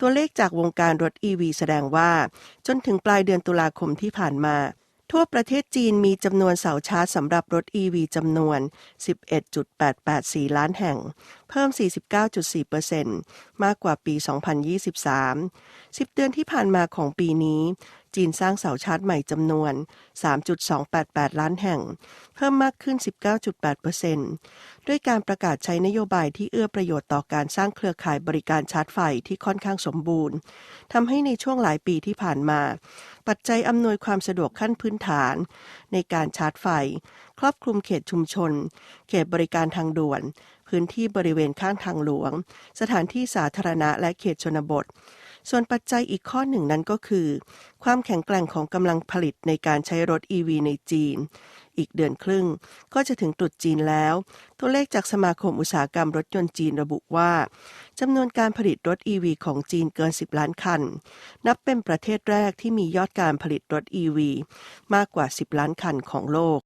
ตัวเลขจากวงการรถ EV แสดงว่า จนถึงปลายเดือนตุลาคมที่ผ่านมา ทั่วประเทศจีนมีจำนวนเสาชาร์จสำหรับรถ EV จำนวน 11.884 ล้านแห่ง เพิ่ม 49.4%มากกว่าปี 2023 10 เดือนที่ผ่านมาของปีนี้จีนสร้างเสาชาร์จใหม่จำนวน 3.288 ล้านแห่ง เพิ่มมากขึ้น 19.8%ด้วยการประกาศใช้นโยบายที่เอื้อประโยชน์ต่อการสร้างเครือข่ายบริการชาร์จไฟที่ค่อนข้างสมบูรณ์ทำให้ในช่วงหลายปีที่ผ่านมา ปัจจัยอำนวยความสะดวกขั้นพื้นฐาน ในการชาร์จไฟ ครอบคลุมเขตชุมชน เขตบริการทางด่วน พื้นที่บริเวณข้างทางหลวง สถานที่สาธารณะและเขตชนบท ส่วนปัจจัยอีกข้อหนึ่งนั้นก็คือ ความแข็งแกร่งของกำลังผลิตในการใช้รถ EV ในจีน อีกเดือนครึ่งก็จะถึงตรุษจีนแล้ว ตัวเลขจากสมาคมอุตสาหกรรมรถยนต์จีนระบุว่าจำนวนการผลิตรถ EV ของจีนเกิน 10 ล้านคัน นับเป็นประเทศแรกที่มียอดการผลิตรถ EV มากกว่า 10 ล้านคันของโลก